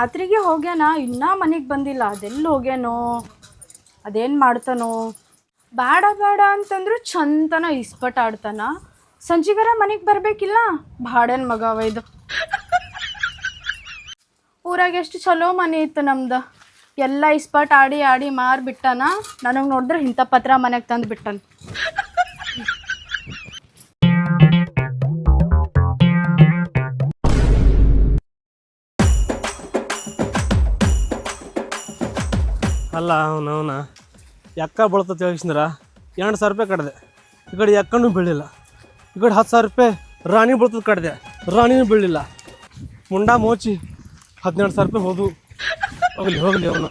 ರಾತ್ರಿಗೆ ಹೋಗ್ಯಾನ, ಇನ್ನೂ ಮನೆಗೆ ಬಂದಿಲ್ಲ. ಅದೆಲ್ಲಿ ಹೋಗ್ಯಾನೋ, ಅದೇನು ಮಾಡ್ತಾನೋ. ಬೇಡ ಬೇಡ ಅಂತಂದ್ರು ಚಂತನ ಇಸ್ಪಟ್ ಆಡ್ತಾನ. ಸಂಜಿಗರ ಮನೆಗೆ ಬರಬೇಕಿಲ್ಲ? ಬಾಡನ್ ಮಗವ ಇದು. ಊರಾಗ ಎಷ್ಟು ಚಲೋ ಮನೆ ಇತ್ತು ನಮ್ದು. ಎಲ್ಲ ಇಸ್ಪಟ್ ಆಡಿ ಆಡಿ ಮಾರಿ ಬಿಟ್ಟಾನ ನನಗೆ ನೋಡಿದ್ರೆ ಇಂಥ ಪತ್ರ ಮನೆಗೆ ತಂದು ಅಲ್ಲ ಅವನವನ ಎಕ್ಕ ಬಳ್ತತಿ ಹೇಳಿಸಿದ್ರ ಎರಡು ಸಾವಿರ ರೂಪಾಯಿ ಕಡ್ದೆ ಈ ಕಡೆ ಎಕ್ಕನೂ ಬೀಳಿಲ್ಲ ಈ ಕಡೆ ಹತ್ತು ಸಾವಿರ ರೂಪಾಯಿ ರಾಣಿ ಬಳತದ ಕಡ್ದೆ ರಾಣಿನೂ ಬೀಳಿಲ್ಲ ಮುಂಡಾ ಮೋಚಿ ಹದಿನೆಂಟು ಸಾವಿರ ರೂಪಾಯಿ ಹೋದು ಹೋಗಲಿ ಹೋಗಲಿ ಅವನು.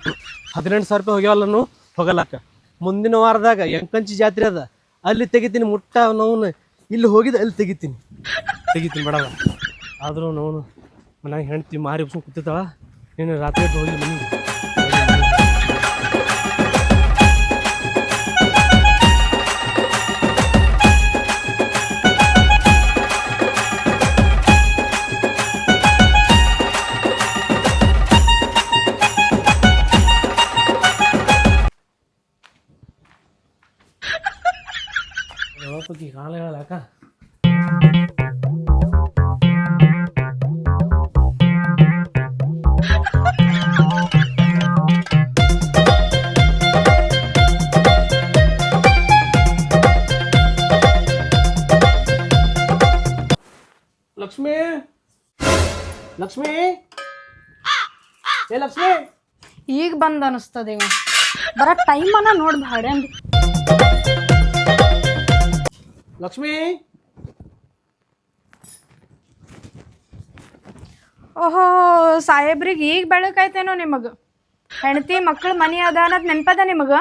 ಹದಿನೆಂಟು ಸಾವಿರ ರೂಪಾಯಿ ಹೋಗ್ಯಾವಲ್ಲನು ಹೋಗಲ್ಲಕ್ಕ. ಮುಂದಿನ ವಾರದಾಗ ಎಂಕಂಚಿ ಜಾತ್ರೆ ಅದ. ಅಲ್ಲಿ ತೆಗಿತೀನಿ ಮುಟ್ಟ ಅವನವನು ಇಲ್ಲಿ ಹೋಗಿದ್ದೆ ಅಲ್ಲಿ ತೆಗಿತೀನಿ. ತೆಗಿತೀನಿ ಬೇಡವ. ಆದರೂ ಅವನು ಮನ್ಯಾಗ ಹೆಂಡ್ತಿ ಮಾರಿ ಕೂತಿರ್ತಾಳ. ನೀನು ರಾತ್ರಿ ಹೋಗಿ ಮನೆಗೆ ಯಾವಪ್ಪಿ ಕಾಲ ಹೇಳಕ್ಕ ಲಕ್ಷ್ಮಿ ಲಕ್ಷ್ಮಿ ಏ ಲಕ್ಷ್ಮಿ ಈಗ ಬಂದು ಅನಿಸ್ತದೆ ಇವ. ಬರೋ ಟೈಮನ್ನ ನೋಡಿ ಭಾಡ್ಯಾನ್ ಲಕ್ಷ್ಮಿ? ಓಹೋ ಸಾಹೇಬ್ರಿಗೆ ಈಗ ಬೆಳಕಾಯ್ತೇನೋ ನಿಮಗೆ. ಹೆಂಡತಿ ಮಕ್ಕಳು ಮನಿ ಅದ ಅನ್ನೋದ್ ನೆನಪದ ನಿಮಗೆ?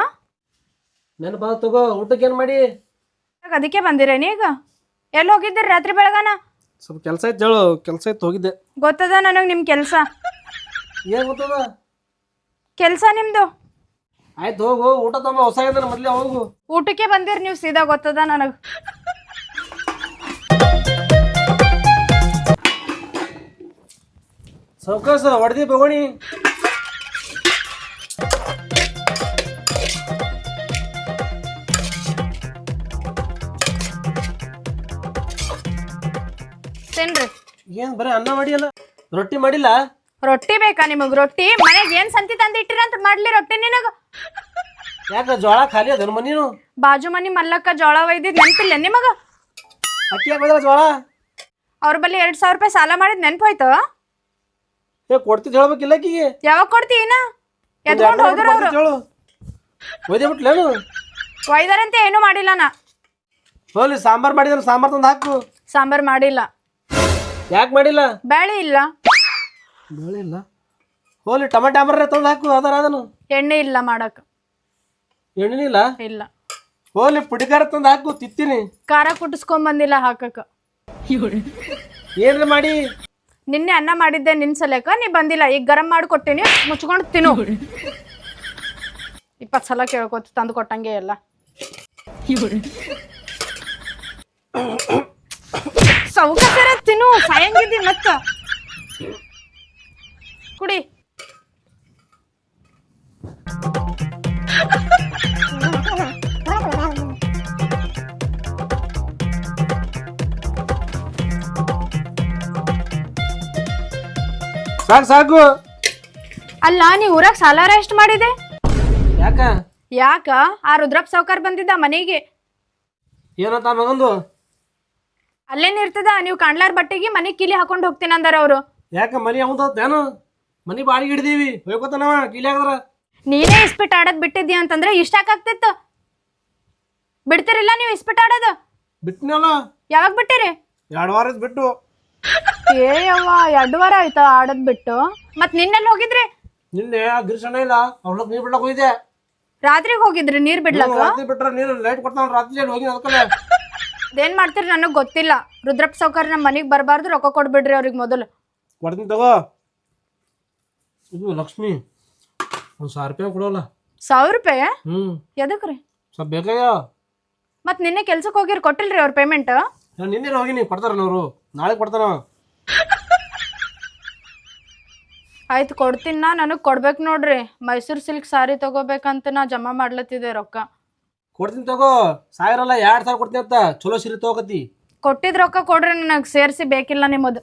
ನೆನಪ ತಗೋ ಊಟಕ್ಕೆ ಏನು ಮಾಡಿ? ಅದಕ್ಕೆ ಬಂದಿರೇನಿ ಈಗ? ಎಲ್ಲಿ ಹೋಗಿದ್ದೀರಿ ರಾತ್ರಿ ಬೆಳಗಾನ? ಸ್ವಲ್ಪ ಕೆಲಸ ಇತ್ತು ಹೇಳು ಕೆಲಸ ಇತ್ತು ಹೋಗಿದ್ದೆ. ಗೊತ್ತದ ನನಗೆ ನಿಮ್ಮ ಕೆಲಸ? ಏನು ಗೊತ್ತದ? ಕೆಲಸ ನಿಮ್ಮದು ಆಯ್ತು ಹೋಗು ಊಟ ತಗೋ ಹೊಸ ಮೊದಲೇ ಹೋಗು. ಊಟಕ್ಕೆ ಬಂದಿರಿ ನೀವು ಸೀದಾ ಗೊತ್ತದ ನನಗೆ. ಸಾವ್ಕಾಸ ಹೊಡೆದಿ ಬಗೋಣಿ ತಿನ್ರಿ. ಏನು ಬರೀ ಅನ್ನ ಮಾಡಿಯಲ್ಲ? ರೊಟ್ಟಿ ಮಾಡಿಲ್ಲ? ರೊಟ್ಟಿ ಬೇಕಾ ನಿಮಗೆ? ರೊಟ್ಟಿ ಮನೆಗೆ ಏನು ಸಂತಿ ತಂದಿಟ್ಟಿರ ಅಂತ ಮಾಡ್ಲಿ ರೊಟ್ಟಿ ನಿನಗ. ಯಾಕ ಜೋಳ ಖಾಲಿ ಅದನ್ ಮನೀನು ಬಾಜು ಮನಿ ಮಲ್ಲಕ್ಕ ಜೋಳ ಒಯ್ದಿದ್ ನೆನಪಿಲ್ಲ ನಿಮಗ? ಅಕ್ಕಿ ಜೋಳ? ಅವ್ರ ಬಲ್ಲಿ ಎರಡು ಸಾವಿರ ರೂಪಾಯಿ ಸಾಲ ಮಾಡಿದ್ ನೆನ್ಪೋಯ್ತು? ಏ ಕೊಡ್ತಿದ್ ಹೇಳ್ಬೇಕಿಲ್ಲ ಆಕಿಗೆ? ಯಾವಾಗ ಕೊಡ್ತೀನ ಎದ್ಕೊಂಡು ಹೋದ್ರ ಅವ್ರು ಹೇಳು. ಒಯ್ದೆ ಬಿಟ್ಲೇನು ಒಯ್ದಾರಂತೆ ಏನೂ ಮಾಡಿಲ್ಲ ನಾ. ಹೋಗ್ಲಿ ಸಾಂಬಾರ್ ಮಾಡಿದ್ರೆ ಸಾಂಬಾರ್ ತಂದು ಹಾಕು. ಸಾಂಬಾರ್ ಮಾಡಿಲ್ಲ. ಯಾಕೆ ಮಾಡಿಲ್ಲ? ಬೇಳೆ ಇಲ್ಲ. ಬೇಳಿಲ್ಲ ಹೋಗ್ಲಿ ಟಮಾಟ ಆಂಬಾರ ತಂದು ಹಾಕು ಅದರ ಅದನು ಎಣ್ಣೆ ಇಲ್ಲ ಮಾಡಕ್. ಎಣ್ಣೆ ಇಲ್ಲ? ಹೋಗ್ಲಿ ಪುಡಿಕಾರ ತಂದು ಹಾಕು ತಿತ್ತೀನಿ. ಖಾರ ಕುಟ್ಟಿಸ್ಕೊಂಡ್ ಬಂದಿಲ್ಲ ಹಾಕಕ್ಕ ಏನ್ರಿ ಮಾಡಿ? ನಿನ್ನೆ ಅನ್ನ ಮಾಡಿದ್ದೆ ನಿನ್ ಸಲಕ ನೀ ಬಂದಿಲ್ಲ. ಈಗ ಗರಂ ಮಾಡಿ ಕೊಟ್ಟಿನಿ ಮುಚ್ಕೊಂಡು ತಿನ್ನು. ಇಪ್ಪತ್ತು ಸಲ ಕೇಳ್ಕೊತ ತಂದು ಕೊಟ್ಟಂಗೆ ಎಲ್ಲ. ಸೌಕರ್ಯ ತಿನ್ನು ಸಾಯಂಗಿದ್ದಿ ಮತ್ತ. ಕುಡಿ. ಸಾಕು ಸಾಕು. ಅಲ್ಲ ನೀ ಊರಾಗ ಸಾಲಾರ ಎಷ್ಟು ಮಾಡಿದೆ? ಯಾಕ? ಯಾಕ? ಆ ರುದ್ರಪ್ಪ ಸಾವ್ಕಾರ್ ಬಂದಿದ್ದ ಮನೆಗೆ. ಏನಂತ ಮಗಂದು? ಅಲ್ಲೇನ್ ಇರ್ತದ? ನೀವು ಕಾಣ್ಲಾರ್ ಬಟ್ಟೆಗೆ ಮನೆ ಕಿಲಿ ಹಾಕೊಂಡು ಹೋಗ್ತೀನಿ ಅಂದಾರ ಅವರು. ಯಾಕ ಮನಿ ಅವನು ಏನೋ? ಮನಿ ಬಾಡಿಗೆ ಹಿಡ್ದೀವಿ. ಹೋಯ್ಕೋತಾನವ ಕೀಲಿ ಹಾಕದ್ರ. ನೀನೇ ಇಸ್ಪಿಟ್ ಆಡೋದ್ ಬಿಟ್ಟಿದ್ದಿ ಅಂತಂದ್ರೆ ಇಷ್ಟಾಕಾಗ್ತಿತ್ತು ಬಿಡ್ತಿರಿಲ್ಲ ನೀವು ಇಸ್ಪಿಟ್ ಆಡೋದು? ಬಿಟ್ನಲ್ಲ. ಯಾವಾಗ ಬಿಟ್ಟಿರಿ? ಎರಡು ವಾರದ ಬಿಟ್ಟು. ಏ ಯವ್ವ ಎರಡು ವಾರ ಆಯ್ತಾ ಆಡದ್ ಬಿಟ್ಟು. ಮತ್ ನಿನ್ನೆ ಹೋಗಿದ್ರಿ? ನಿನ್ನೆ ಆ ಗಿರಿಸಣ್ಣ ಇಲ್ಲ ಅವ್ಳ ನೀರ್ ಬಿಡ್ಲಕ್ ಹೋಗಿದ್ದೆ. ರಾತ್ರಿಗೆ ಹೋಗಿದ್ರಿ ನೀರ್ ಬಿಡ್ಲಕ್ಕ? ರಾತ್ರಿ ಬಿಟ್ರ ನೀರು ಲೈಟ್ ಕೊಡ್ತಾನ ರಾತ್ರಿ ಹೋಗಿ ಅದಕ್ಕಲ್ಲ ಅದೇನ್ ಮಾಡ್ತೀರಿ ನನಗ್ ಗೊತ್ತಿಲ್ಲ. ರುದ್ರಪ್ಪ ಸೌಕರ್ ನಮ್ ಮನಿಗ್ ಬರಬಾರ್ದು ರೊಕ್ಕ ಕೊಡ್ಬಿಡ್ರಿ ಅವ್ರಿಗೆ ಮೊದಲು. ಕೊಡ್ತೀನಿ ತಗೋ. ಇದು ಲಕ್ಷ್ಮಿ ಒಂದ್ ಸಾವಿರ ರೂಪಾಯಿ ಕೊಡೋಲ್ಲ. ಸಾವಿರ ರೂಪಾಯಿ? ಹ್ಮ್. ಎದಕ್ರಿ ಸ್ವಲ್ಪ ಬೇಕಾಗ್ಯ? ಮತ್ ನಿನ್ನೆ ಕೆಲ್ಸಕ್ಕೆ ಹೋಗಿರ್ ಕೊಟ್ಟಿಲ್ರಿ ಅವ್ರ ಪೇಮೆಂಟ್ ನಾನು ನಿನ್ನೆ ಹೋಗಿನಿ ಕೊಡ್ತಾರ ಅವರು. ನಾಳೆ ಕೊಡ್ತಾನ ಆಯ್ತು ಕೊಡ್ತೀನಿ ನಾ ನನಗೆ ಕೊಡ್ಬೇಕು ನೋಡ್ರಿ. ಮೈಸೂರು ಸಿಲ್ಕ್ ಸಾರಿ ತಗೋಬೇಕಂತ ನಾ ಜಮಾ ಮಾಡ್ಲತ್ತಿದೆ ರೊಕ್ಕ. ಕೊಡ್ತೀನಿ ತಗೋ. ಸಾವಿರ ಅಲ್ಲ ಎರಡು ಸಾವಿರ ಕೊಡ್ತೀನಿ ಅಂತ. ಚಲೋ ಸೀರೆ ತಗೋತಿ ಕೊಟ್ಟಿದ್ ರೊಕ್ಕ ಕೊಡ್ರಿ ನನಗೆ ಸೇರಿಸಿ ಬೇಕಿಲ್ಲ ನಿಮ್ಮದು.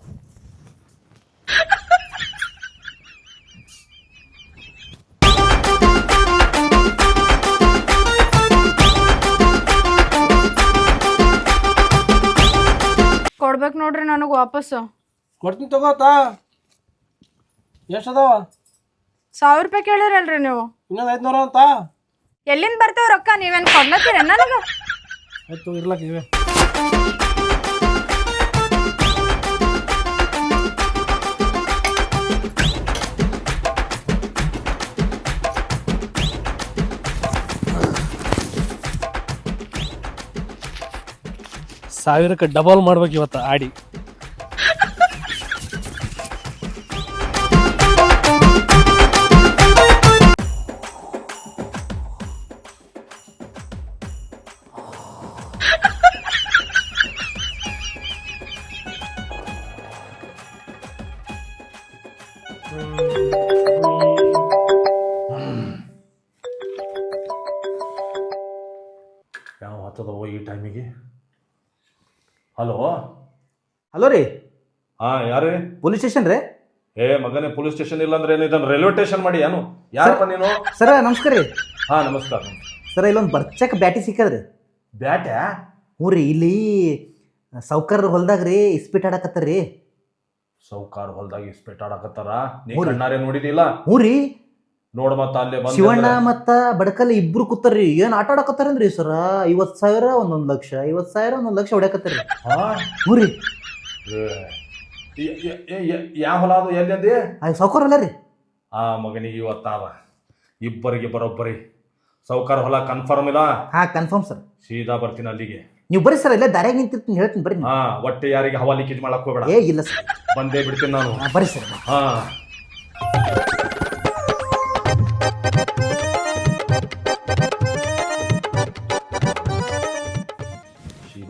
ಕೊಡ್ಬೇಕು ನೋಡ್ರಿ ನನಗೆ ವಾಪಸ್ಸು ಕೊಡ್ತೀನಿ ತಗೋತಾ. ಎಷ್ಟು ಅದಾವ? ಸಾವಿರ ರೂಪಾಯಿ ಕೇಳಿರಲ್ರಿ ನೀವು. ಇನ್ನೊಂದು ಐದುನೂರ ಅಂತ? ಎಲ್ಲಿಂದ ಬರ್ತಾವ ರೊಕ್ಕ ನೀವೇನು ಕೊಡ್ಲತ್ತೀರ ನನಗೆ? ಆಯ್ತು ಇರ್ಲಕ್ಕ ಇವೆ ಸಾವಿರಕ್ಕೆ ಡಬಲ್ ಮಾಡ್ಬೇಕು ಇವತ್ತು ಆಡಿ. ಯಾವ ಹತ್ತದವೋ ಈ ಟೈಮಿಗೆ ಹಲೋ? ಹಲೋ ರೀ. ಹಾ ಯಾರು ಪೊಲೀಸ್ ಸ್ಟೇಷನ್ ರೀ? ಏ ಮಗನೇ ಪೊಲೀಸ್ ಸ್ಟೇಷನ್ ಇಲ್ಲ ಅಂದ್ರೆ ಇದನ್ನು ರೈಲ್ವೆ ಸ್ಟೇಷನ್ ಮಾಡಿ ಏನು? ಯಾರಪ್ಪ ನೀನು? ಸರ ನಮಸ್ಕಾರ ರೀ. ಹಾ ನಮಸ್ಕಾರ ಸರ ಇಲ್ಲೊಂದು ಬರ್ಚಕ್ ಬ್ಯಾಟಿ ಸಿಕ್ಕದ್ರಿ. ಬ್ಯಾಟ? ಹ್ಞೂ ರೀ ಇಲ್ಲಿ ಸೌಕರ್ ಹೊಲ್ದಾಗ ರೀ ಇಸ್ಪೀಟ್ ಆಡಕತ್ತಾರ ರೀ. ಸೌಕಾರ ಹೊಲ್ದಾಗ ಇಸ್ಪೇಟ್ ಆಡಕತ್ತಾರ? ನೀ ಹ್ಞೂ ಕಣ್ಣಾರೆ ನೋಡಿದಿಲ್ಲ? ಹ್ಞೂ ರೀ. ನೋಡ್ ಮತ್ತ ಅಲ್ಲೇ ಬಂದ ಶಿವಣ್ಣ ಮತ್ತ ಬಡಕಲ್ಲಿ ಇಬ್ರು ಕೂತಾರ್ರಿ. ಏನ್ ಆಟ ಆಡಕತ್ತಾರನ್ರಿ ಸರ? ಐವತ್ ಸಾವಿರ ಒಂದೊಂದ್ ಲಕ್ಷ. ಐವತ್ ಸಾವಿರ ಒಂದೊಂದ್ ಲಕ್ಷ ಹೊಡ್ಯಾಕತ್ತಾರ್ರಿ. ಹ್ಞೂ ರೀ ಯಾವ ಹೊಲ ಅದು? ಎಲ್ಲಿ ಅಂದಿ? ಸೌಕರ್ ಅಲ್ಲ ರೀ. ಆ ಮಗನಿಗೆ ಇವತ್ತಾದ ಇಬ್ಬರಿಗೆ ಬರೋಬ್ಬರಿ. ಸೌಕಾರ ಹೊಲ ಕನ್ಫರ್ಮ್ ಇಲ್ಲ? ಹಾ ಕನ್ಫರ್ಮ್ ಸರ್. ಸೀದಾ ಬರ್ತೀನಿ ಅಲ್ಲಿಗೆ. ನೀವು ಬರ್ರಿ ಸರ್ ಇಲ್ಲೇ ದಾರ್ಯಾಗ ನಿಂತಿರ್ತೀನಿ ಹೇಳ್ತೀನಿ ಬರ್ರಿ ನೀವು. ಹಾ ಒಟ್ಟೆ ಯಾರಿಗೆ ಹವಾ ಲೀಕೇಜ್ ಮಾಡಕ್ ಹೋಗ್ಬೇಡ. ಏ ಇಲ್ಲ ಸರ್. ಬಂದೇ ಬಿಡ್ತೀನಿ ನಾನು. ಹಾ, ಬರ್ರಿ ಸರ್ ಹಾ.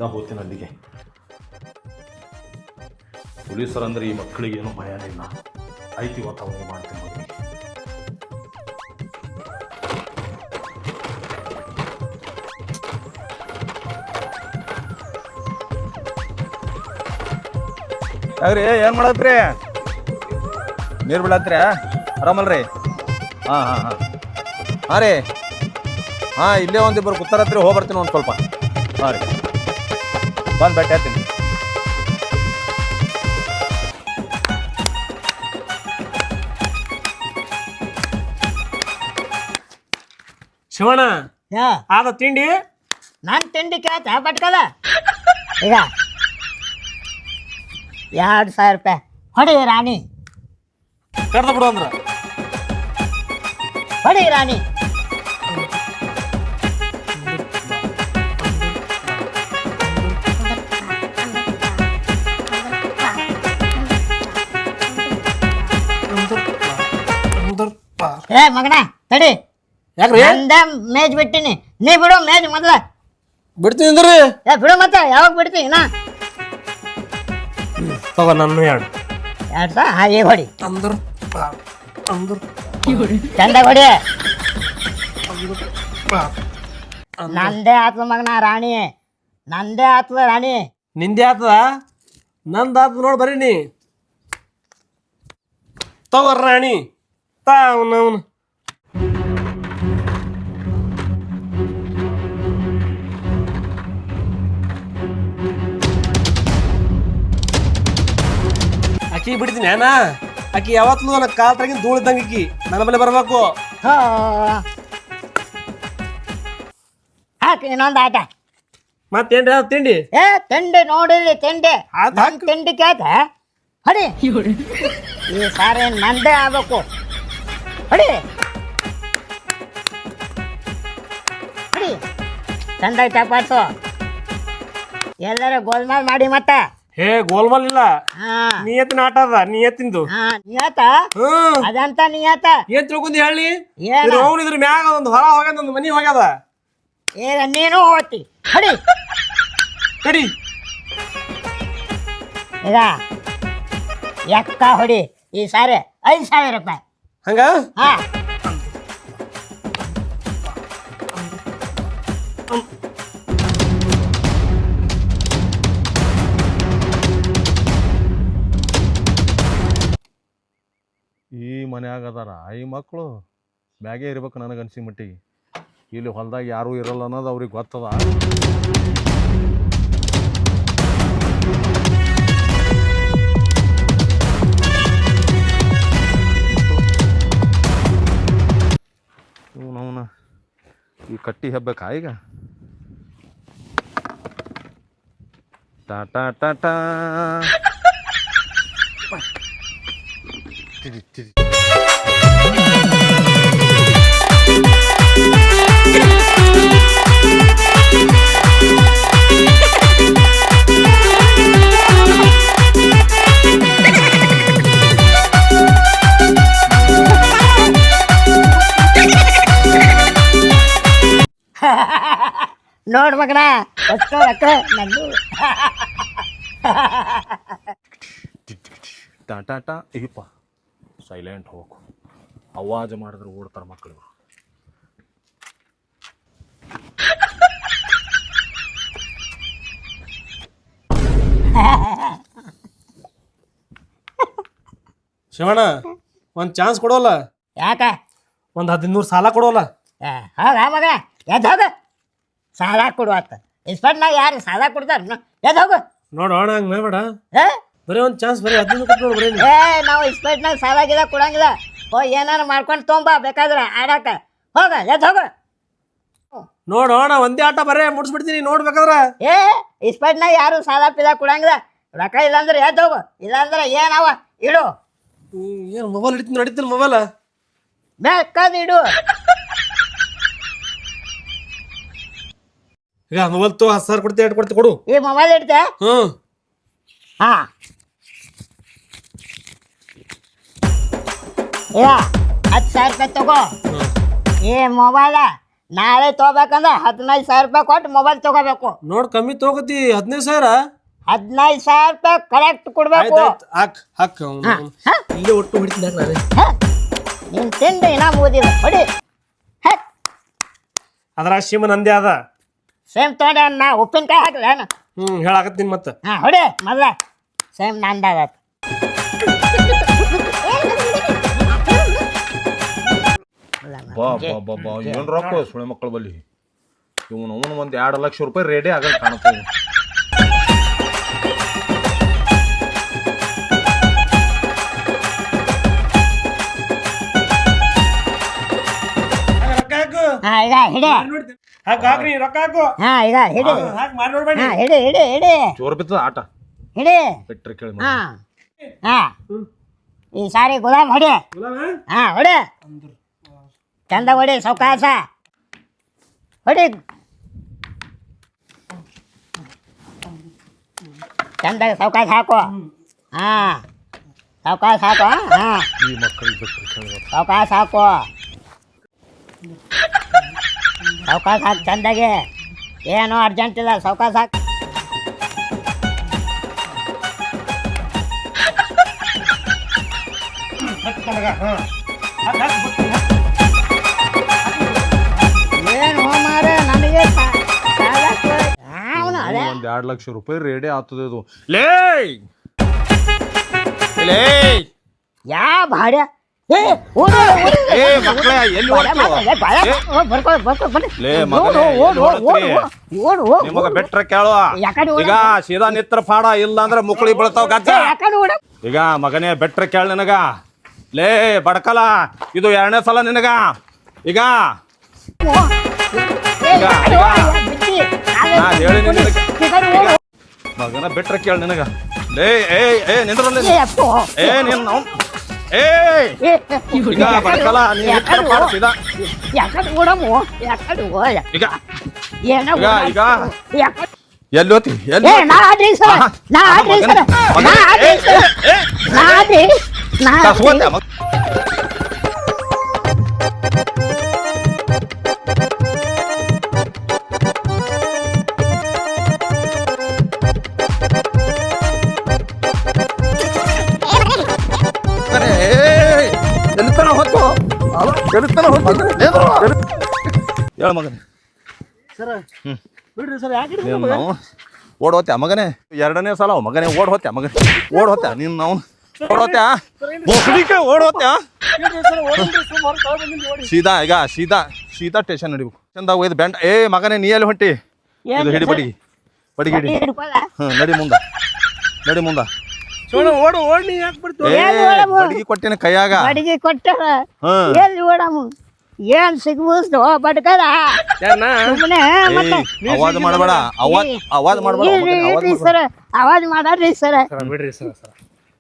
ಸೀದಾ ಹೋಗ್ತೀನಿ ಅಲ್ಲಿಗೆ ಪೊಲೀಸರಂದ್ರೆ ಈ ಮಕ್ಕಳಿಗೆ ಏನು ಭಯನೇ ಇಲ್ಲ. ಐತಿ ವಾತಾವರಣ ಮಾಡ್ತೀನಿ ಮಗನಿಗೆ ಯಾಕ್ರಿ ಏನು ಮಾಡತ್ರಿ? ನೀರು ಬಿಡತ್ರಿ ಆರಾಮಲ್ರಿ? ಹಾ, ಹಾಂ ಹಾಂ. ಹಾಂ ರೀ. ಹಾಂ, ಇಲ್ಲೇ ಒಂದಿಬ್ಬರು ಕೂತಾರತ್ರಿ ಹೋಗಿ ಬರ್ತೀನಿ ಒಂದು ಸ್ವಲ್ಪ. ಹಾಂ ರೀ. ಬಂದು ಭೇಟಿ ಆಗ್ತೀನಿ ಶಿವಣ್ಣ ಯಾ. ಆದ ತಿಂಡಿ? ನಾನು ತಿಂಡಿ ಕೇಳ್ತ ಬಟ್ಕದ ಈಗ. ಎರಡು ಸಾವಿರ ರೂಪಾಯಿ. ಹೊಡಿ ರಾಣಿ. ಕಡ್ದು ಬಿಡು ಅಂದ್ರ. ಹೊಡಿ ರಾಣಿ. ಏ ಮಗನ ತಡಿ. ಯಾಕ್ರಿ? ಮೇಜ್ ಬಿಟ್ಟಿನಿ. ನೀ ಬಿಡು ಮೇಜ್ ಮೊದಲ. ಬಿಡ್ತೀನಿ ಅಂದ್ರಿ? ಏ ಬಿಡು ಮತ್ತೆ ಯಾವಾಗ ಬಿಡ್ತೀನಿ ನಾ ತಗೋ ನನ್ನ ಎರಡು. ಎರಡು ಸಾವಿರ ಹಾಂ ಈಗ ಹೊಡಿ. ಅಂದ್ರ ಅಂದ್ರ ಚಂದ ಹೊಡಿ. ನಂದೇ ಆತ್ಲ ಮಗನ ರಾಣಿ. ನಂದೇ ಆತ್ಲ ರಾಣಿ. ನಿಂದೆ ಆತದ ನಂದು ಆತದ ನೋಡಿ ಬರೀ ನೀ. ತಗೋರ್ ರಾಣಿ. ತಾ ಅವನು ಅವನು ಅಕ್ಕಿ ಬಿಡ್ತೀನಿ ಏನ ಆಕಿ ಯಾವತ್ತೂ ನನ್ನ ಕಾಲ್ ತಗಿನ ಧೂಳಿದ್ದಂಗೆ ಅಕ್ಕಿ ನನ್ನ ಬಳಿ ಬರ್ಬೇಕು. ಹಾ. ಹಾಕಿ ಇನ್ನೊಂದು ಆಟ. ಮತ್ತೇನ್ರಿ ಅದು ತಿಂಡಿ? ಏ ತಿಂಡಿ ನೋಡಿರಿ ತಿಂಡಿ. ಆ ನನ್ ತಿಂಡಿ ಕೇಳ್ತ ಹಡಿ. ಈ ಸಾರಿ ನಂದೇ ಆಗ್ಬೇಕು. ಹೊಡಿ. ಹೊಡಿ. ಐತೆ ಪಾಸು ಎಲ್ಲರ ಗೋಲ್ಮಾಲ್ ಮಾಡಿ ಮತ್ತ. ಹೇ ಗೋಲ್ಮಾಲ್ ಇಲ್ಲ. ಹಾ. ನಿಯತ್ತಿನ ಆಟ ಅದ ನಿಯತ್ತಿಂದು. ಹಾ ನಿಯತ ಹ್ಮ್ ಅದಂತ ನಿಯತ ಏನ್ ತಿಳ್ಕೊಂಡಿ ಹೇಳಿ? ಏನ? ಅವ್ನು ಇದ್ರ ಮ್ಯಾಗ ಒಂದು ಹೊರ ಹೋಗ್ಯದ ಒಂದು ಮನಿ ಹೋಗ್ಯದ. ಏನ ನೀನು ಹೋಗ್ತಿ. ಹಡಿ. ಕಡಿ ಈಗ ಎಕ್ಕ ಹೊಡಿ. ಈ ಸಾರಿ ಐದು ಸಾವಿರ ರೂಪಾಯಿ. ಹಂಗ? ಹಾ. ಈ ಮನ್ಯಾಗ ಅದಾರ. ಐ ಮಕ್ಕಳು ಬ್ಯಾಗೆ ಇರ್ಬೇಕು ನನಗೆ ಅನ್ಸಿ ಮಟ್ಟಿಗೆ. ಇಲ್ಲಿ ಹೊಲ್ದಾಗ ಯಾರೂ ಇರಲ್ಲ ಅನ್ನೋದು ಅವ್ರಿಗೆ ಗೊತ್ತದ. ಈ ಕಟ್ಟಿ ಹೆಬ್ಬಬೇಕಾ ಈಗ ಟಾ ಟಾ ನೋಡ್ ಮಗನ. ಅಷ್ಟು ರೊಕ್ಕ ನಂದು. ಟಾ ಟಾ ಟಾ. ಇಪ್ಪ ಸೈಲೆಂಟ್ ಹೋಗು. ಅವಾಜ್ ಮಾಡಿದ್ರೆ ಓಡ್ತಾರೆ ಮಕ್ಕಳು ಶಿವಣ್ಣ ಒಂದು ಚಾನ್ಸ್ ಕೊಡೋಲ್ಲ? ಯಾಕ? ಒಂದು ಹದಿನೂರು ಸಾಲ ಕೊಡೋಲ್ಲ? ಹೌದಾ ಮಗ ಎದ್ದು ಹೋಗು. ಸಾಲ ಕೊಡುವತ್ತ ಇಸ್ಪಟ್ನಾಗ ಯಾರು ಸಾಲ ಕೊಡ್ತಾರ ಎದ್ದು ಹೋಗು. ನೋಡು ಅಣ್ಣ ಹಂಗೆ ಮಾಡಬೇಡ. ಏ? ಬರೀ ಒಂದು ಚಾನ್ಸ್ ಬರೀ ಅದನ್ನು ಕೊಟ್ಟು ಬರೀ ಏ ನಾವು ಇಸ್ಪಟ್ನಾಗ ಸಾಲ ಗಿಲ ಕೊಡಂಗಿಲ್ಲ. ಓ ಏನಾರ ಮಾಡ್ಕೊಂಡು ತೊಂಬ ಬೇಕಾದ್ರೆ ಆಡಾಕ. ಹೋಗ ಎದ್ದು ಹೋಗು. ನೋಡು ಅಣ್ಣ ಒಂದೇ ಆಟ ಬರೇ ಮುಟ್ಸ್ಬಿಡ್ತೀನಿ ನೋಡ್ಬೇಕಾದ್ರೆ. ಏ ಇಸ್ಪಟ್ನಾಗ ಯಾರು ಸಾಲ ಪಿದ ಕೊಡಂಗಿಲ್ಲ. ರೊಕ್ಕ ಇಲ್ಲಾಂದ್ರೆ ಎದ್ದು ಹೋಗು. ಇಲ್ಲಾಂದ್ರೆ ಏನವ? ಇಡು. ಏನು ಮೊಬೈಲ್ ಹಿಡಿತೀನಿ ನಡೀತೀನಿ ಮೊಬೈಲ ಬೇಕಾದ್ ಇಡು. ಈಗ ಮೊಬೈಲ್ ತೋ ಹತ್ತು ಸಾವಿರ ಕೊಡ್ತೀನಿ ಎರಡು ಕೊಡ್ತೀನಿ ಕೊಡು. ಏ ಮೊಬೈಲ್ ಇಡ್ತೆ? ಹ್ಞೂ. ಹಾ. ಏ ಹತ್ತು ಸಾವಿರ ರೂಪಾಯಿ ತಗೋ. ಏ ಮೊಬೈಲ ನಾಳೆ ತಗೋಬೇಕಂದ್ರೆ ಹದಿನೈದು ಸಾವಿರ ರೂಪಾಯಿ ಕೊಟ್ಟು ಮೊಬೈಲ್ ತಗೋಬೇಕು. ನೋಡಿ ಕಮ್ಮಿ ತಗೋತಿ ಹದಿನೈದು ಸಾವಿರ? ಹದಿನೈದು ಸಾವಿರ ರೂಪಾಯಿ ಕರೆಕ್ಟ್ ಕೊಡ್ಬೇಕು. ಆಯ್ತು ಹಾಕ್ ಹಾಕ್. ಅವ್ನು. ಹಾ? ಇಲ್ಲೇ ಒಟ್ಟು ಹೊಡಿತೀನಿ ಹಾಕ್ ನಾನೇ ಹ? ನೀನ್ ತಿಂದು ಇನ್ನ ಮುಗಿದಿಲ್ಲ. ಹೊಡಿ. ಹೇ. ಅದ್ರ ನಂದೇ ಅದ ಸೇಮ್ ತೊಗೊಂಡೆ ನಾ ಉಪ್ಪಿನಕಾಯಿ ಹಾಕಲ್ಲ ಏನು? ಹ್ಞೂ ಹೇಳಾಕತ್ತೀನಿ ಮತ್ತೆ. ಹಾಂ ಹೊಡಿ ಮೊದಲ. ಸೇಮ್ ನಂದಾಗ ಬಾ ಬಾ ಬಾ ಬಾ ಏನು ರೊಕ್ಕ ಸುಳೆ ಮಕ್ಕಳ ಬಲ್ಲಿ? ಇವನು ಅವನು ಒಂದು ಎರಡು ಲಕ್ಷ ರೂಪಾಯಿ ರೇಡಿ ಆಗಲ್ಲ ಕಾಣುತ್ತೆ ಹಾಂ ಹಿಡಿ ಹಾಕು ಹಾಕ್ರಿ ರೊಕ್ಕ ಹಾಕು. ಹಾಂ ಈಗ ಹಿಡಿ. ಹಾಕ್ ಮಾಡಿ ನೋಡ್ಬೇಡಿ ಹಾಂ ಹಿಡಿ ಹಿಡಿ ಹಿಡಿ. ಜೋರ್ ಬಿತ್ತದ ಆಟ. ಹಿಡಿ. ಬಿಟ್ರೆ ಕೇಳಿ ಹಾ. ಹಾ. ಈ ಸಾರಿ ಗುಲಾಮ್ ಹೊಡಿ. ಹಾ ಹೊಡಿ. ಚಂದ ಹೊಡಿ ಸೌಕಾಸ. ಹೊಡಿ. ಚಂದ ಸೌಕಾಸ ಹಾಕು. ಹಾ. ಸೌಕಾಸ ಹಾಕು ಹಾ. ಈ ಮಕ್ಕಳಿಗೆ ಬಿಟ್ರೆ ಕೇಳಿ ಸೌಕಾಸ ಹಾಕು. ಸೌಕಾಸ ಹಾಕಿ ಚಂದಾಗೆ. ಏನೋ ಅರ್ಜೆಂಟ್ ಇಲ್ಲ ಸೌಕಾಸ ಹಾಕಿ. ಏನು ಮಾರ ನನಗೆ. ಅವ್ನು ಅದೇ. ಒಂದು ಎರಡು ಲಕ್ಷ ರೂಪಾಯಿ ರೇಡಿ ಆಗ್ತದೆ ಇದು. ಲೇ ಲೇ ಯಾ ಭಾಡ್ಯ? ಕೇಳು ಬೆಟ್ರ ಕೇಳುವ ಓಡ? ಈಗ ಸೀದಾ ನಿತ್ರ ಫಾಡ ಇಲ್ಲ ಅಂದ್ರೆ ಮುಕ್ಳಿ ಬೀಳ್ತಾವ ಗಜ್ಜ? ಈಗ ಮಗನೇ ಬೆಟ್ರ ಕೇಳ ನಿನಗ. ಲೇ ಬಡ್ಕಲ ಇದು ಎರಡನೇ ಸಲ ನಿನಗ. ಈಗ ಮಗನ ಬೆಟ್ರ ಕೇಳ ನಿನಗ. ಲೇ ಏ ಏ ನಿಂದ್ರಲ್ಲಿ ಏ, ಅಪ್ಪು. ಏ ನಿನ್ ನೌನ್ ಈಗ ನೀ ನಿತ್ರ ಯಾಕಡೆ ಸೀದಾ ಯಾಕಡೆ ಓಡಮ್ಮು? ಯಾಕಡೆ ಓ- ಈಗ ಏನೋ ಈಗ, ಈಗ. ಎಲ್ಲಿ ಹೋತಿ ಎಲ್ಲಿ ಏ ಹೋತಿ? ನಾ ಆಡ್ರಿ ಸರ್ ಆಹಾ. ನಾ ಆಡ್ರಿ ಮಗನೇ, ಸರ್ ನಾ ಮಗನೇ, ಆಡ್ರಿ ಏ, ಸರ್ ಏ, ನಾ ಆಡ್ರಿ ನಾ ಆಡ್ರಿ. ಕಸ್ಕೊಂಡೆ ಮಗ ಹೇಳ ಮಗನೇ. ಸರ ಬಿಡ್ರಿ ಸರ್ ಯಾಕೆ ನೀನು ನಾವು ಓಡ್ ಹೋತ್ಯಾ ಮಗನೇ? ಎರಡನೇ ಸಲ ಅವ ಮಗನೇ ಓಡ್ ಹೋತ್ಯಾ ಮಗನೇ? ಓಡ್ ಹೋತ್ಯಾ ನೀನು ನಾವು? ಓಡ್ ಹೋತ್ಯಾ ಬೋಸಡಿಕೆ ಓಡ್ ಹೋತ್ಯಾ ಸೀದಾ ಈಗ ಸೀದಾ ಸೀದಾ ಸ್ಟೇಷನ್ ನಡಿಬೇಕು ಚಂದ ಒಯ್ದು ಬೆಂಟ ಏ ಮಗನೇ ನೀ ಎಲ್ಲಿ ಹೊಂಟಿ? ಇದು ಹಿಡಿ ಬಡಿಗೆ ಬಡಿಗೆ ಹಿಡಿ. ಹ್ಞೂ ನಡಿ ಮುಂದ. ನಡಿ ಮುಂದ. ಶಿವಣ್ಣ ಓಡು ಓಡ್ ನೀ ಯಾಕೆ ಬಿಡ್ತು ಏ ಬಡಿಗೆ ಕೊಟ್ಟಿನ ಕೈಯಾಗ? ಅಡಿಗೆ ಕೊಟ್ಟಾರ ಹಾ. ಎಲ್ಲಿ ಓಡಾಮು? ಏನ್ ಸಿಗ್ಬೋದು ಬಡ್ಕರ ಯಾರನ್ನ ಸುಮ್ಮನೆ ಮತ್ತೆ. ಏಯ್, ಅವಾಜ್ ಮಾಡಬೇಡ ಅವಾಜ್ ಅವಾಜ್ ಮಾಡಬೇಡ ಇಲ್ರಿ ಇಲ್ರಿ ಸರ ಅವಾಜ್ ಮಾಡಾರ್ರಿ ಸರ. ಸರ್ ಬಿಡ್ರಿ ಸರ್ ಸರ್.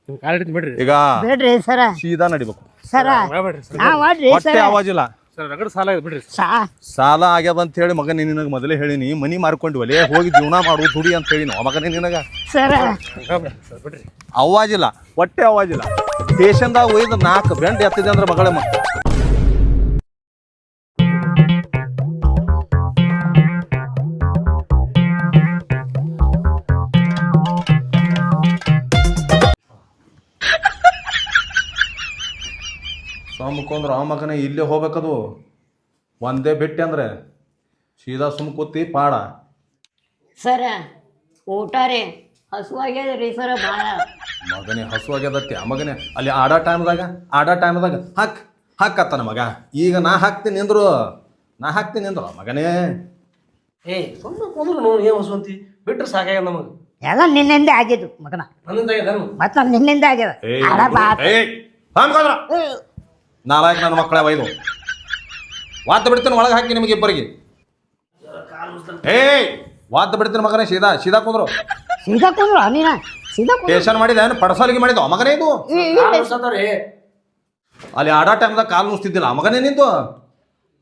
ನಿಮ್ಮ ಕಾಲ್ ಹಿಡಿದು ಬಿಡ್ರಿ. ಈಗ ಬೇಡ್ರಿ ಸರ. ಸೀದಾ ನಡಿಬೇಕು. ಸರ ಮಾಡ್ಬೇಡ್ರಿ ಸರ್. ನಾ ಮಾಡ್ರಿ ಹೊಟ್ಟೆ ಸರ. ಆವಾಜ್ ಇಲ್ಲ. ಸರ್ ರಗಡ್ ಸಾಲ ಇದೆ ಬಿಡ್ರಿ ಸಾ. ಸಾಲ ಆಗ್ಯದ ಅಂತ ಹೇಳಿ ಮಗ ನಿನಗೆ ಮೊದಲೇ ಹೇಳಿನಿ ಮನಿ ಮಾರ್ಕೊಂಡ್ವಲೆ ಹೋಗಿ ಜೀವನ ಮಾಡು ದುಡಿ ಅಂತ ಹೇಳಿ ನಾವು ಮಗನೇ ನಿನಗ? ಸರ. ಸರ್ ಬಿಡ್ರಿ. ಅವಾಜಿಲ್ಲ ಹೊಟ್ಟೆ ಅವಾಜಿಲ್ಲ ದೇಶದಾಗ ಒಯ್ದು ನಾಲ್ಕು ಬೆಂಡ್ ಎತ್ತಿದೆ ಅಂದ್ರೆ ಮಗಳೇ ಮ ಸುಮ್ಕೊಂಡ್ರು ಆ ಮಗನೇ ಇಲ್ಲೇ ಹೋಗ್ಬೇಕದು. ಒಂದೇ ಬಿಟ್ಟೆ ಅಂದ್ರೆ ಸೀದಾ ಸುಮ್ ಕೂತಿ ಪಾಡ. ಸರ ಊಟ ರೀ. ಹಸುವಾಗ್ಯದ್ರಿ ಸರ ಭಾಳ ಮಗನೇ ಹಸುವಾಗ್ಯದತ್ತಿ. ಆ ಮಗನೇ ಅಲ್ಲಿ ಆಡೋ ಟೈಮ್ದಾಗ ಆಡೋ ಟೈಮ್ದಾಗ ಹಾಕ್ ಹಾಕತ್ತಾನ ಮಗ. ಈಗ ನಾ ಹಾಕ್ತೀನಿ ನಿಂದ್ರು ನಾ ಹಾಕ್ತೀನಿ ಅಂದ್ರು ಮಗನೇ. ಏ ಸುಮ್ಮನೆ ಕೊಂದ್ರು ನೋವು ಏನು ಹಸುವಂತಿ ಬಿಟ್ರೆ ಸಾಕಾಗ ನಮಗೆ. ಎಲ್ಲ ನಿನ್ನಿಂದ ಆಗಿದ್ದು ಮಗನ. ನನ್ನಿಂದ ಆಗ್ಯದ ಮತ್ತ ನಿನ್ನಿಂದ ಆಗ್ಯದ. ಏ ಬಾ. ಏಯ್ ಹಾಮ್ಕೊಂಡ್ರ ನಾಲ್ಕು ನನ್ನ ಮಕ್ಕಳೇ ಒಯ್ದು. ವಾತ ಬಿಡ್ತೀನಿ ಒಳಗೆ ಹಾಕಿ ನಿಮಗೆ ಇಬ್ಬರಿಗೆ. ಏ ವಾತ ಬಿಡ್ತೀನಿ ಮಗನೇ ಸೀದಾ ಸೀದಾ ಕುಂದ್ರು. ಸೀದಾ ಕುಂದ್ರು ನೀನ? ಸೀದಾ ಟೇಷನ್ ಮಾಡಿದ ಏನು ಪಡಸಲಿಗೆ ಮಾಡಿದ್ದು ಆ ಮಗನೇ ಇದು? ಅಲ್ಲಿ ಆಡೋ ಟೈಮ್ದಾಗ ಕಾಲು ನುಸ್ತಿದ್ದಿಲ್ಲ ಆ ಮಗನೇ ನಿಂತು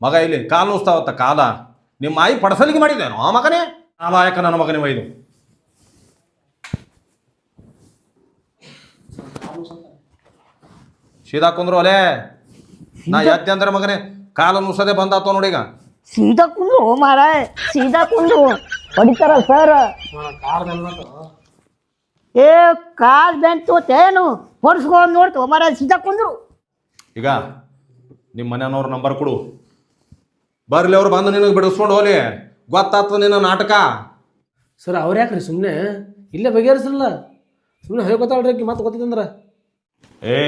ಮಗ ಇಲ್ಲಿ ಕಾಲು ನುಸ್ತಾವತ್ತ ಕಾಲ. ನಿಮ್ಮ ಆಯಿ ಪಡಸಲಿಗೆ ಮಾಡಿದ್ದೇನು ಆ ಮಗನೇ? ಆ ಮಾಯಕ ನನ್ನ ಮಗನೇ ಒಯ್ದು. ಸೀದಾ ಕುಂದ್ರು ಅಲೇ. ನಾ ಎದ್ದೆ ಅಂದ್ರೆ ಮಗನೇ ಕಾಲು ನುಸದೆ ಬಂದಾತೋ ನೋಡೀಗ ಈಗ. ಸೀದಾ ಕುಂದ್ರು ಮಾರ ಸೀದಾ ಕುಂದ್ರು ಹೊಡಿತಾರ ಸರ್ ಏ ಕಾಲ್ ಬೆಂತು ತೇನು ಹೊಡ್ಸ್ಕೊಂಡ್ ನೋಡ್ತು ಮಾರಾಯ ಸೀದಾ ಕುಂದ್ರು ಈಗ ನಿಮ್ಮ ಮನೆಯವ್ರ ನಂಬರ್ ಕೊಡು. ಬರ್ಲಿ ಅವ್ರು ಬಂದು ನಿನಗೆ ಬಿಡಿಸ್ಕೊಂಡು ಹೋಲಿ ಗೊತ್ತಾಗ್ತದ ನಿನ್ನ ನಾಟಕ. ಸರ್ ಅವ್ರು ಯಾಕ್ರಿ ಸುಮ್ಮನೆ ಇಲ್ಲೇ ಬಗೆಹರಿಸಲ್ಲ ಸುಮ್ಮನೆ ಹೇಳ್ಕೊತಾಳ್ರಿ ಮತ್ತೆ ಗೊತ್ತಿತ್ತಂದ್ರೆ. ಏ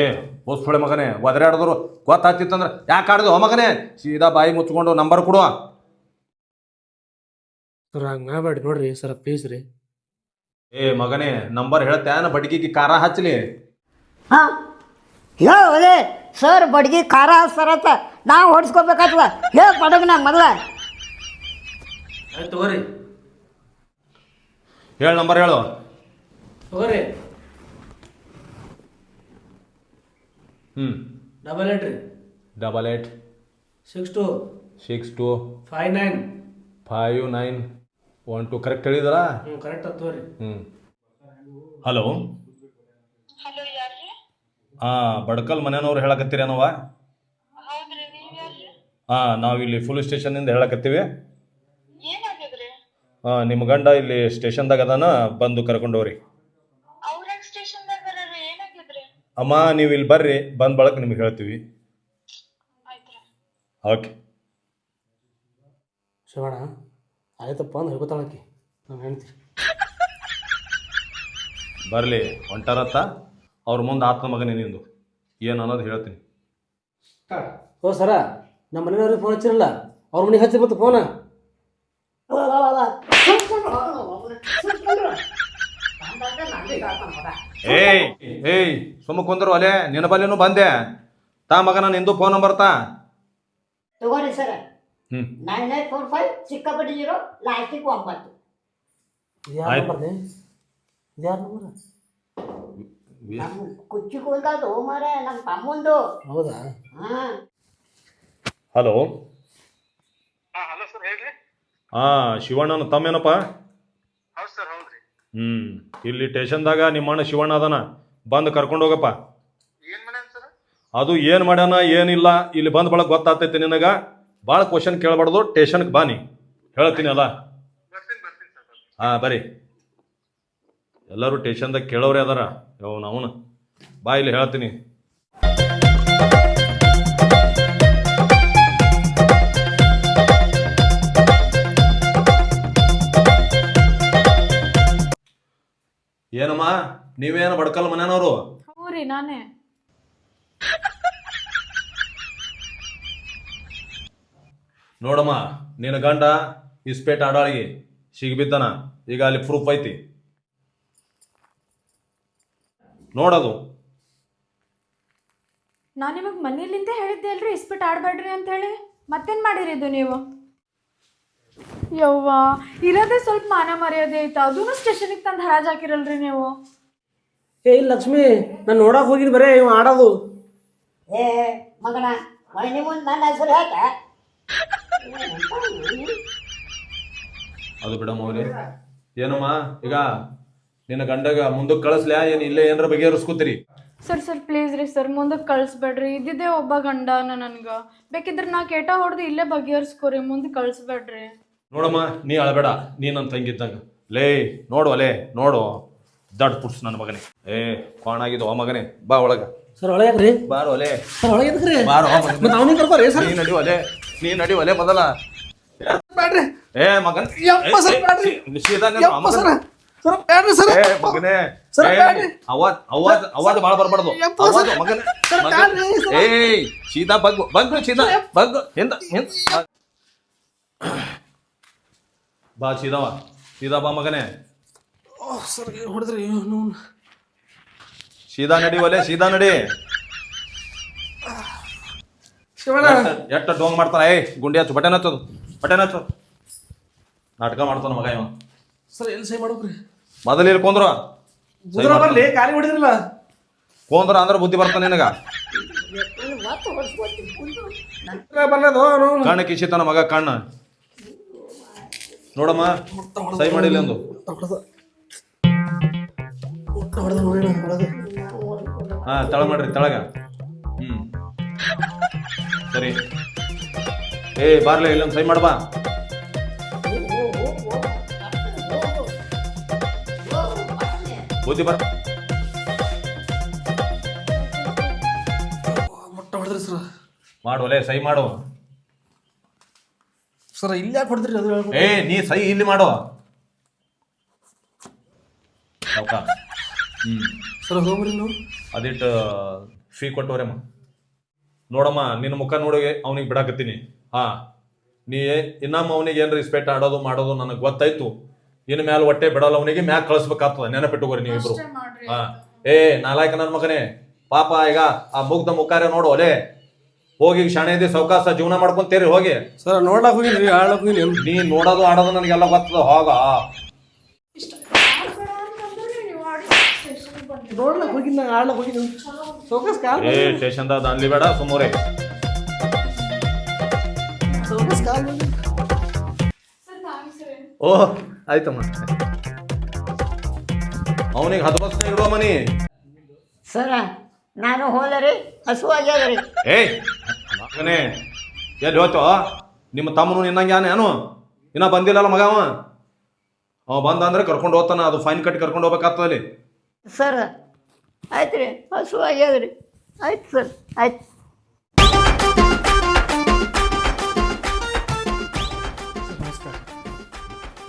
ಹೊಳೆ ಮಗನೇ ಒದರಾಡಿದ್ರು. ಗೊತ್ತಾಗ್ತಿತ್ತಂದ್ರೆ ಯಾಕೆ ಆಡಿದ್ವು ಹೋ ಮಗನೇ? ಸೀದಾ ಬಾಯಿ ಮುಚ್ಕೊಂಡು ನಂಬರ್ ಕೊಡುವ. ಸರ್ ಹಂಗೆ ಮಾಡಬೇಡಿ ನೋಡ್ರಿ ಸರ್ ಪ್ಲೀಸ್ ರೀ. ಏ ಮಗನೇ ನಂಬರ್ ಹೇಳ್ತೇನ ಬಡ್ಗಿಗೆ ಖಾರ ಹಚ್ಚಲಿ ಹಾ ಹೇಳೋದೆ ಸರ್ ಬಡ್ಗಿ ಖಾರ ಸರತ್ತ ನಾವು ಹೊಡ್ಸ್ಕೊಬೇಕಾಗ್ತದ. ಹೇ ಪಡಗನ ಮೊದಲ ಆಯ್ತು ತಗೋರಿ. ಹೇಳ ನಂಬರ್ ಹೇಳು. ತಗೋರಿ. ಹ್ಞೂ ಡಬಲ್ ಏಟ್ ರೀ. Double eight six two six two five nine five nine one two correct ಹೇಳಿದರಾ? ಹ್ಞೂ ಕರೆಕ್ಟ್ ತಗೋರಿ ಹ್ಞೂ ಹಲೋ ಹಲೋ ಯಾರ್ರಿ ಹಾಂ ಬಡ್ಕಲ್ ಮನೆಯವ್ರು ಹೇಳಕತ್ತೀರೇನವ ಹೌದ್ರಿ ನೀವ್ ಯಾರ್ರಿ ಹಾಂ ನಾವು ಇಲ್ಲಿ ಫುಲ್ ಸ್ಟೇಷನ್ನಿಂದ ಹೇಳಕತ್ತೀವಿ. ಏನಾಗ್ಯದ್ರಿ? ಹಾಂ ನಿಮ್ಮ ಗಂಡ ಇಲ್ಲಿ ಸ್ಟೇಷನ್ದಾಗ ಅದಾನ ಬಂದು ಕರ್ಕೊಂಡೋಗ್ರಿ ಅವ್ರಾಗ ಸ್ಟೇಷನ್ದಾಗ ಬರೀ ಏನಾಗ್ಯದ್ರಿ ಅಮ್ಮ ನೀವು ಇಲ್ಲಿ ಬರ್ರಿ ಬಂದ ಬಳಕ ನಿಮಗೆ ಹೇಳ್ತೀವಿ. ಓಕೆ. ಶಿವಣ್ಣ ಆಯ್ತಪ್ಪ ಅಂದ್ರೆ ಹೇಳ್ಕೊತಾಳಕಿ ನಾವು ಹೇಳ್ತೀವಿ. ಬರಲಿ ಹೊಂಟಾರತ್ತ ಅವ್ರ ಮುಂದೆ ಆತ್ಮ ಮಗನೇ ನಿಂದು. ಏನು ಅನ್ನೋದು ಹೇಳ್ತೀನಿ. ಓ ಸರ ನಮ್ಮ ಮನೆಯವ್ರಿಗೆ ಫೋನ್ ಹಚ್ಚಿರಲ್ಲ? ಅವ್ರ ಮನೆಗೆ ಹಚ್ಚಿ ಬಂತು ಫೋನ ಏಯ್ ಏಯ್ ಸುಮ್ಮ ಕುಂದ್ರು ಅಲೆ ನಿನ್ನ ಬಲ್ಲಿನೂ ಬಂದೆ. ತಾ ನಾನು ನಿಂದು ಫೋನ್ ನಂಬರ್ ತಾ. ತಗೋರಿ ಸರ್. ಹ್ಞೂ ನೈನ್ ನೈನ್ ಫೋರ್ ಫೈವ್ ಚಿಕ್ಕಪಟ್ಟಿ ಜೀರೋ ಲಾಸ್ಟಿಗೆ ಒಂಬತ್ತು. ಯಾರು ಆಯ್ತು. ನಂಬರ್ ಇದ್ಯಾರು ನಂಬರ್ ನಮ್ಮ ಕುಚ್ಚಿ ಕೂದಲು ಮಾರ ನಮ್ಮ ತಮ್ಮಂದು. ಹೌದಾ? ಹಾಂ. ಹಲೋ. ಹಾ ಹಲೋ ಸರ್ ಹೇಳ್ರಿ. ಹಾಂ ಶಿವಣ್ಣನ ತಮ್ಮೇನಪ್ಪ ಹೌದು ಸರ್ ಹೌದ್ರಿ. ಹ್ಞೂ ಇಲ್ಲಿ ಸ್ಟೇಷನ್ದಾಗ ನಿಮ್ಮ ಅಣ್ಣ ಶಿವಣ್ಣ ಅದಾನ. ಬಂದು ಕರ್ಕೊಂಡು ಹೋಗಪ್ಪ. ಅದು ಏನು ಮಾಡ್ಯಾನ ಏನಿಲ್ಲ ಇಲ್ಲಿ ಬಂದ ಬಳಕ ಗೊತ್ತಾಗ್ತೈತಿ ನಿನಗ. ಭಾಳ ಕ್ವಶನ್ ಕೇಳಬಾರ್ದು ಟೇಷನ್ಗೆ ಬಾನಿ ಹೇಳ್ತೀನಿ ಅಲ್ಲ. ಹಾ ಬರೀ ಎಲ್ಲರೂ ಟೇಷನ್ದಾಗ ಕೇಳೋರೇ ಅದಾರ. ಅವನು ಅವನು ಬಾ ಇಲ್ಲಿ ಹೇಳ್ತೀನಿ. ಏನಮ್ಮ? ನೀವೇನು ಬಡ್ಕಲ್ ಮನೆಯವರು? ಹ್ಞೂ ರೀ ನಾನೇ. ನೋಡಮ್ಮ ನಿನ್ನ ಗಂಡ ಇಸ್ಪೇಟ್ ಆಡಾಳಿಗೆ ಸಿಗಿಬಿದ್ದಾನ. ಈಗ ಅಲ್ಲಿ ಪ್ರೂಫ್ ಐತಿ. ನೋಡೋದು. ನಾನು ನಿಮಗೆ ಮನೇಲಿಂದ ಹೇಳಿದ್ದೆ ಅಲ್ರಿ ಇಸ್ಪಿಟ್ ಆಡಬೇಡ್ರಿ ಅಂತ ಹೇಳಿ ಮತ್ತೇನು ಮಾಡಿರಿ ಇದು ನೀವು? ಯವ್ವಾ ಇರೋದೇ ಸ್ವಲ್ಪ ಮಾನ ಮರ್ಯಾದೆ ಐತ. ಅದೂ ಸ್ಟೇಷನಿಗೆ ತಂದು ಹರಾಜ್ ಹಾಕಿರಲ್ರಿ ನೀವು. ಏ ಇಲ್ಲ ಲಕ್ಷ್ಮಿ ನಾನು ನೋಡಕ್ ಹೋಗಿದ್ ಬರೇ ಇವ್ ಆಡೋದು. ಏ ಮಗನ ಮನೆ ಮುಂದೆ ನನ್ನ ಹೆಸರು ಅದು ಬಿಡಮ್ಮ ಅವ್ರಿ. ಏನಮ್ಮ ಈಗ ನಿನ್ನ ಗಂಡಗ ಮುಂದಕ್ಕೆ ಕಳಿಸ್ಲ್ಯಾ? ಏನು ಇಲ್ಲೇ ಏನಾರ ಬಗೆಹರಿಸ್ಕೊತೀರಿ? ಸರ್ ಸರ್ ಪ್ಲೀಸ್ ರೀ ಸರ್ ಮುಂದಕ್ಕೆ ಕಳಿಸ್ಬೇಡ್ರಿ. ಇದ್ದಿದ್ದೇ ಒಬ್ಬ ಗಂಡನ ನನಗೆ. ಬೇಕಿದ್ರೆ ನಾ ಕೇಟ ಹೊಡೆದು ಇಲ್ಲೇ ಬಗೆಹರಿಸ್ಕೊರಿ ಮುಂದೆ ಕಳಿಸ್ಬೇಡ್ರಿ. ನೋಡಮ್ಮ ನೀ ಅಳಬೇಡ ನೀ ನನ್ನ ತಂಗಿದ್ದಂಗ. ಲೇ ನೋಡು ಅಲೇ ನೋಡು. ದಡ್ ಪುಟ್ಸ್ ನನ್ನ ಮಗನೇ. ಏ ಕ್ವಾಣಾಗಿದ್ದು ಆ ಮಗನೇ. ಬಾ ಒಳಗ. ಸರ್ ಒಳಗ್ರಿ ಬಾರೋ ಒಲೆ. ಸರ್ ಒಳಗ್ರಿ ಬಾರೋ ಮತ್ತೆ ಅವನಿಗೆ ಕರ್ಕೋರಿ ಸರ್? ನೀ ನಡಿವಲೆ ನೀ ನಡಿವಲೆ ಮೊದಲ. ಬ್ಯಾಡ್ರಿ. ಏ ಮಗನ್. ಯಪ್ಪ ಸರ್, ಏ, ಬ್ಯಾಡ್ರಿ. ಏ, ನಿಷೇಧ ನಿನ್ನ ಯಪ್ಪ ಮಗನ್. ಸರ್. ಸರ್ ಬ್ಯಾಡ್ರಿ ಸರ್. ಏ ಮಗನೇ. ಸರ್, ಏ, ಬ್ಯಾಡ್ರಿ. ಅವಾಜ್ ಅವಾಜ್ ಅವಾಜ್ ಬಾಳ ಬರ್ಬಾರ್ದು. ಯಪ್ಪ ಅವಾಜ್ ಸರ್. ಮಗನೇ ಸರ್, ಮಗನ್- ಬ್ಯಾಡ್ರಿ, ಸರ್. ಏಯ್ ಸೀದಾ ಹಿಂದ ಹಿಂದ. ಬಾ. ಸೀದಾ ಬಾ ಮಗನೇ. ಸರ್ ಹೊಡೆದ್ರಿ ಇವ್ನು. ಸೀದಾ ನಡಿ ಒಲೆ ಸೀದಾ ನಡಿ. ಶಿವಣ್ಣ. ಎಟ್ಟ- ಡೋಂಗ್ ಮಾಡ್ತಾನ? ಏ ಗುಂಡಿ ಹಚ್ಚು ಬಟನ್ ಹಚ್ಚೋದು ಬಟನ್ ಹಚ್ಚು. ನಾಟಕ ಮಾಡ್ತಾನ ಮಗ ಇವ. ಸರ್ ಎಲ್ಲಿ ಸೈ ಮಾಡ್ಬೇಕ್ರಿ? ಮೊದಲು ಇಲ್ಲಿ ಕೊಂದ್ರ. ಬುದ್ರ ಬರ್ಲಿ ಖಾಲಿ ಹೊಡಿದ್ರಲ್ಲ. ಕೊಂದ್ರ ಅಂದ್ರೆ ಬುದ್ಧಿ ಬರ್ತಾನೆ ನಿನಗ. ಬರ್ಲದು ಅವನು ಕಣ್ಣು ಕಿಸಿತಾನ ಮಗ ಕಣ್ಣ. ನೋಡಮ್ಮ ಸೈ ಮಾಡಿಲ್ಲ ಒಂದು ಹೊಡೆದ. ನೋಡಿ ಹೊಡೆದು ಹಾ ತಳ ಮಾಡ್ರಿ ತಳಗ. ಹ್ಮ್. ಸರಿ. ಏ ಬಾರ್ಲೆ ಇಲ್ಲೊಂದು ಸೈ ಮಾಡ್ಬಾ. ಬುದ್ಧಿ ಬರ್ ಮೊಟ್ಟ ಹೊಡೆದ್ರಿ ಸರ್. ಮಾಡು ಒಲೆ ಸೈ ಮಾಡು. ಸರ್ ಇಲ್ಲಿ ಯಾಕೆ ಹೊಡೆದ್ರಿ ಅದು ಹೇಳ್ಬೇಕು? ಏ ನೀ ಸೈ ಇಲ್ಲಿ ಮಾಡು. ಸಾವ್ಕ. ಹ್ಮ್. ಸರ್ ಹೋಗ್ರಿ ನೀವು ಅದಿಟ್ಟು ಫೀ ಕೊಟ್ಟವ್ರಮ್ಮ. ನೋಡಮ್ಮ ನಿನ್ನ ಮುಖ ನೋಡಿ ಅವನಿಗೆ ಬಿಡಾಕತ್ತೀನಿ. ಹಾ. ನೀ ಇನ್ನಮ್ಮ ಅವನಿಗೆ ಏನು ರಿಸ್ಪೆಕ್ಟ್ ಆಡೋದು ಮಾಡೋದು ನನಗೆ ಗೊತ್ತಾಯ್ತು. ಇನ್ನು ಮ್ಯಾಲ ಹೊಟ್ಟೆ ಬಿಡಲ್ಲ ಅವನಿಗೆ ಮ್ಯಾಗ ಕಳಿಸ್ಬೇಕಾಗ್ತದ ನೆನಪಿಟ್ಟುಕೋರಿ ನೀವಿಬ್ರು. ಹಾ. ಏ ನಾಲಾಯಕ ನನ್ನ ಮಗನೇ. ಪಾಪ ಈಗ ಆ ಮುಗ್ಧ ಮುಖಾರೆ ನೋಡು ಒಲೆ ಹೋಗಿ ಶಾಣೆದಿ ಸಾವಕಾಶ ಜೀವನ ಮಾಡ್ಕೊಂತೇರಿ ಹೋಗಿ. ಸರ್ ನೋಡಕ್ ಹೋಗಿ ಹೋಗಿನಿ ನೀ ನೋಡೋದು ಆಡೋದು ನನಗೆಲ್ಲ ಗೊತ್ತದ ಹೋಗ. ನೋಡ್ಲಾಕ್ ಹೋಗಿದ್ ನಾ ಆಡ್ಲಾಕ್ ಹೋಗಿನಿ ಸೋಕಸ್ ಕಾಲ್ ಏ ಸ್ಟೇಷನ್ದಾಗ ಅನ್ಲಿ ಬೇಡ ಸುಮ್ಮನೆ ಸೋಕಸ್ ಕಾಲ್ ಓ ಆಯ್ತಮ್ಮ. ಅವನಿಗೆ ಹದಬಸ್ನ ಇಡುವ ಮನಿ. ಸರ ನಾನು ಹೋದರಿ ಹಸುವಾಗ್ಯದ್ರಿ ಏಯ್ ಮಗನೇ ಎಲ್ಲಿ ಹೋಯ್ತು? ನಿಮ್ಮ ತಮ್ಮನು ನಿನ್ನಂಗೆ ಏನು ಇನ್ನ ಬಂದಿಲ್ಲಲ್ಲ ಮಗ ಅವ? ಅವ ಬಂದ ಅಂದ್ರೆ ಕರ್ಕೊಂಡು ಹೋಗ್ತಾನ ಅದು ಫೈನ್ ಕಟ್ಟಿ ಕರ್ಕೊಂಡು ಹೋಗ್ಬೇಕಾಗ್ತದ ಅಲ್ಲಿ. ಸರ್. ಆಯ್ತು ರೀ ಹಸು ಹಸುವಾಗ್ಯದ್ರಿ ಆಯ್ತು ಸರ್ ಆಯ್ತು.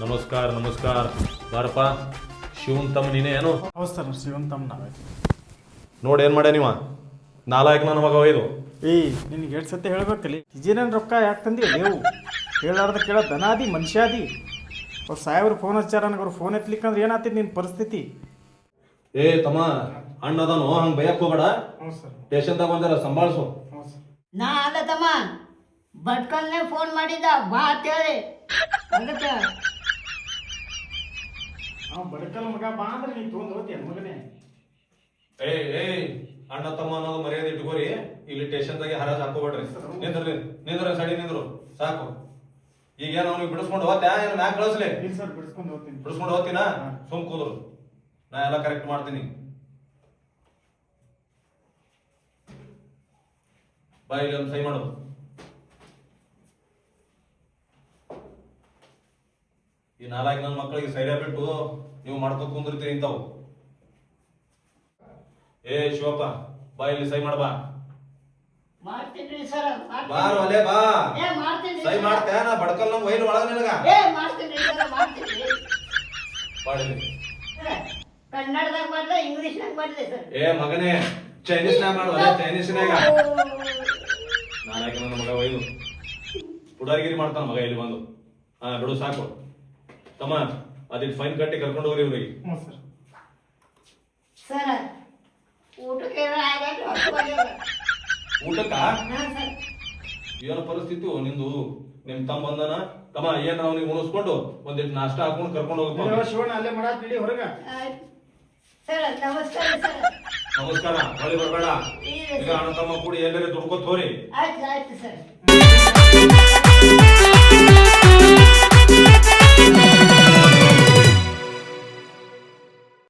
ನಮಸ್ಕಾರ ನಮಸ್ಕಾರ. ಬಾರಪ್ಪ ಶಿವನ್ ತಮ್ಮ ನೀನೇ ಏನು? ಹೌದು ಸರ್ ತಮ್ಮ ನಾವೇ. ನೋಡಿ ಏನು ಮಾಡ್ಯ ನೀವ? ನಾಲ್ಕು ನನ್ನ ಮಗ ಒಯ್ದು. ಏಯ್ ನಿನಗೆ ಎರಡು ಸತಿ ಹೇಳ್ಬೇಕಲ್ಲಿ. ಇಜೇನೇನು ರೊಕ್ಕ ಯಾಕೆ ತಂದಿ ನೀವು? ಹೇಳಾರ್ದ ಕೇಳೋ ದನಾದಿ ಮನುಷ್ಯಾದಿ. ಅವ್ರು ಸಾಹೇಬ್ರು ಫೋನ್ ಹಚ್ಚಾರ ನನಗೆ ಅವ್ರು ಫೋನ್ ಎತ್ತಲಿಕ್ಕಂದ್ರೆ ಏನಾಗ್ತಿತ್ತು ನಿನ್ನ ಪರಿಸ್ಥಿತಿ? ಏ ತಮ್ಮ ಅಣ್ಣದನು ಹಂಗೆ ಬಯಕ್ ಹೋಗಬೇಡ. ಹ್ಞೂ ಸರ್. ಸ್ಟೇಷನ್ದಾಗ ಬಂದಾರ ಸಂಭಾಳಿಸು. ಹ್ಞೂ ಸರ್. ನಾ ಅಲ್ಲ ತಮ್ಮ ಬಟ್ಕೊಂಡೇ ಫೋನ್ ಮಾಡಿದ್ದ ಬಾ ಅಂತೇಳಿ. ಅದಕ್ಕೆ ಬಡಕಲ್ ಮಗ ಬಾ ಅಂದ್ರೆ ನೀನು ತೊಗೊಂಡು ಹೋಗ್ತೀಯ ಮಗನೇ. ಏ ಏ ಅಣ್ಣ ತಮ್ಮ ಅನ್ನೋದು ಮರ್ಯಾದೆ ಇಟ್ಕೋರಿ. ಇಲ್ಲಿ ಸ್ಟೇಷನ್ದಾಗೆ ಹರಾಜ್ ಹಾಕೋಬೇಡ್ರಿ. ನಿಂದ್ರಿ ನಿಂದ್ರ ಸಡಿ ನಿಂದ್ರು. ಸಾಕು. ಈಗ ಏನು ಅವ್ನಿಗೆ ಬಿಡಿಸ್ಕೊಂಡು ಹೋಗ್ತ್ಯಾ ಏನು ಮ್ಯಾಕ್ ಕಳಿಸ್ಲಿ? ಇಲ್ಲ ಸರ್ ಬಿಡಿಸ್ಕೊಂಡು ಹೋಗ್ತೀನಿ. ಬಿಡಿಸ್ಕೊಂಡು ಹೋಗ್ತೀನಾ? ಸುಮ್ ಕೂದ್ರು. ನಾ ಎಲ್ಲ ಕರೆಕ್ಟ್ ಮಾಡ್ತೀನಿ. ಬಾ ಇಲ್ಲಿ ಒಂದು ಸೈ ಮಾಡು. ಈ ನಾಲ್ಕು ನನ್ನ ಮಕ್ಕಳಿಗೆ ಸೈಡ್ ಬಿಟ್ಟು ನೀವು ಮಾಡ್ಕೊ ಕುಂದಿರ್ತೀರಿ ಇಂಥವು. ಏ ಶಿವಪ್ಪ ಬಾ ಇಲ್ಲಿ ಸೈ ಮಾಡ ಬಾ. ಮಾಡ್ತೀನಿ ಸರ್ ಬಾರ ಒಲೆ ಬಾ. ಸೈ ಮಾಡ್ತೇ ನಾ ಬಡ್ಕಲ್ ನಮ್ ವೈಲ್ ಒಳಗ ನಿನಗ. ಮಾಡ್ತೀನಿ ಸರ್ ಮಾಡ್ತೀನಿ. ಬಾಡಿಲಿ ಕನ್ನಡದಾಗ ಬರ್ದೆ ಇಂಗ್ಲೀಷ್ನಾಗ ಬರ್ದೆ ಸರ್. ಏ ಮಗನೇ ಚೈನೀಸ್ನಾಗ ಅದೇ ಚೈನೀಸ್ನಾಗ ನಾನು ಯಾಕೆ ನನ್ನ ಮಗ ಒಯ್ದು? ಪುಡಾರಿಗಿರಿ ಮಾಡ್ತಾನ ಮಗ ಇಲ್ಲಿ ಬಂದು. ಹಾ ಬಿಡು ಸಾಕು. ತಮ್ಮ ಅದಿಟ್ಟು ಫೈನ್ ಕಟ್ಟಿ ಕರ್ಕೊಂಡು ಹೋಗ್ರಿ ಇವ್ರಿಗೆ. ಹ್ಞೂ ಸರ್. ಸರ್ ಊಟಕ್ಕೆ ಬಂದಿದೆ. ಊಟಕ್ಕ? ಹಾಂ ಸರ್. ಏನು ಪರಿಸ್ಥಿತಿ ನಿಂದು? ನಿಮ್ ತಮ್ಮ ಬಂದನ? ತಮ್ಮ ಏನ್ ಅವ್ನಿಗೆ ಉಣಿಸ್ಕೊಂಡು ಒಂದಿಟ್ಟು ನಾಷ್ಟ ಹಾಕೊಂಡು ಕರ್ಕೊಂಡು ಹೋಗ್ಬೇಕು. ಶಿವಣ್ಣ ಅಲ್ಲೇ ಮಾಡಾತ್ ಬಿಡಿ ಹೊರಗೆ. ಆಯ್ತು. ಸರ್ ನಮಸ್ಕಾರ ಸರ್. ನಮಸ್ಕಾರ ಹೊಳಿ ಬರಬೇಡ. ಈಗ ಅಣ್ಣ ತಮ್ಮ ಕೂಡಿ ಎಲ್ಲರೂ ದುಡ್ಕೋತ ಹೋರಿ? ಆಯ್ತು ಆಯ್ತು ಸರ್.